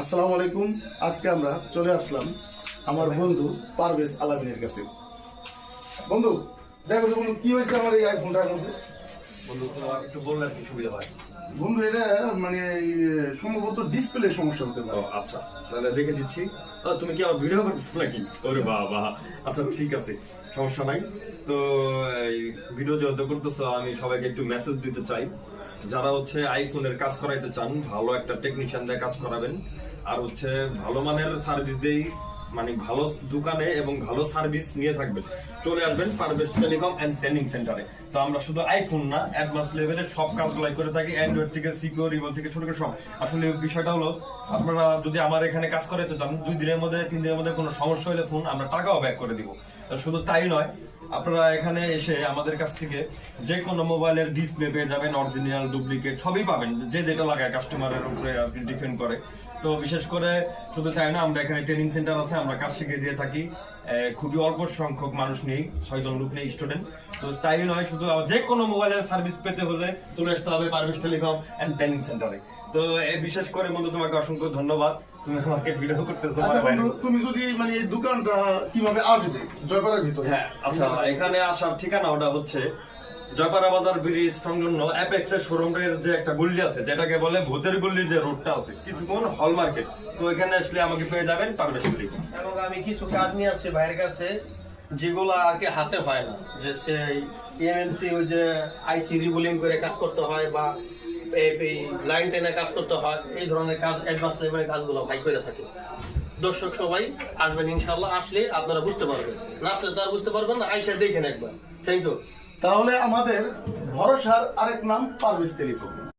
আসসালামু আলাইকুম। আজকে আমরা চলে আসলাম আমার বন্ধু পারভেজ আলামিনের কাছে। বন্ধু দেখো তো বন্ধু কি হয়েছে আমার এই আইফোনটার মধ্যে? বন্ধু তোমার একটু বললে আর কি সুবিধা হয়। বন্ধু এটা মানে সম্ভবত ডিসপ্লে সমস্যা হতে পারে। আচ্ছা তাহলে দেখে দিচ্ছি। তুমি কি আমার ভিডিও করতেছো নাকি? ওরে বাবা আচ্ছা ঠিক আছে সমস্যা নাই। তো এই ভিডিও যেহেতু করতেছো আমি সবাইকে একটু মেসেজ দিতে চাই। যারা হচ্ছে আইফোনের কাজ করাইতে চান, ভালো একটা টেকনিশিয়ান দিয়ে কাজ করাবেন। আর হচ্ছে ভালো মানের সার্ভিস দেই মানে ভালো দোকানে এবং ভালো সার্ভিস নিয়ে থাকবেন। চলে আসবেন পারভেজ টেলিকম এন্ড ট্রেনিং সেন্টারে তো আমরা শুধু আইফোন না অ্যাডভান্স লেভেলের সব কাজগুলাই করে থাকি অ্যান্ড্রয়েড থেকে সিকিউর ইভেল থেকে শুরু করে সব। আসলে বিষয়টা হলো, আপনারা যদি আমার এখানে কাজ করাইতে চান, দুই দিনের মধ্যে, তিন দিনের মধ্যে কোনো সমস্যা হলে ফোন আমরা টাকাও ব্যাক করে দিব। শুধু তাই নয়, আপনারা এখানে এসে আমাদের কাছ থেকে যে কোনো মোবাইলের ডিসপ্লে পেয়ে যাবেন অরিজিনাল ডুপ্লিকেট সবই পাবেন, যে যেটা লাগায় কাস্টমারের উপরে আপনি ডিপেন্ড করে। তো বিশেষ করে শুধু তাই না আমরা এখানে ট্রেনিং সেন্টার আছে আমরা কাজ শিখিয়ে দিয়ে থাকি খুবই অল্প সংখ্যক মানুষ নেই ছয়জন লোক নেই স্টুডেন্ট তো তাই নয় শুধু যে কোনো মোবাইলের সার্ভিস পেতে হলে চলে আসতে হবে পারভেজ টেলিকম এন্ড ট্রেনিং সেন্টারে তো এই বিশেষ করে বন্ধু তোমাকে অসংখ্য ধন্যবাদ। তুমি আমাকে ভিডিও করতেছো আচ্ছা তুমি যদি মানে এই দোকানটা কীভাবে আসবে? জয়পাড়ার ভিতরে। হ্যাঁ আচ্ছা এখানে আসার ঠিকানা ওটা হচ্ছে জয়পাড়া বাজার ব্রিজ সংলগ্ন অ্যাপেক্স এর শোরুমের যে একটা আছে, যেটাকে বলে ভূতের যে রোডটা আছে, কিছুক্ষণ হল মার্কেট তো এখানে আসলে আমাকে পেয়ে যাবেন এবং আমি কিছু কাজ নিয়ে আসছি ভাইয়ের কাছে আর কি হাতে হয় না। যে ইএমএনসি ওই যে আইসি রিবুলিং করে কাজ করতে হয় বা এই লাইন টেনে কাজ করতে হয়, এই ধরনের কাজ অ্যাডভান্স লেভেলের কাজগুলো ভাই করে থাকে। দর্শক সবাই আসবেন ইনশাল্লাহ আসলে আপনারা বুঝতে পারবেন। না আসলে তো আর বুঝতে পারবেন না, আইসা দেখেন একবার। থ্যাংক ইউ তাহলে আমাদের ভরসার আরেক নাম পারভেজ টেলিকম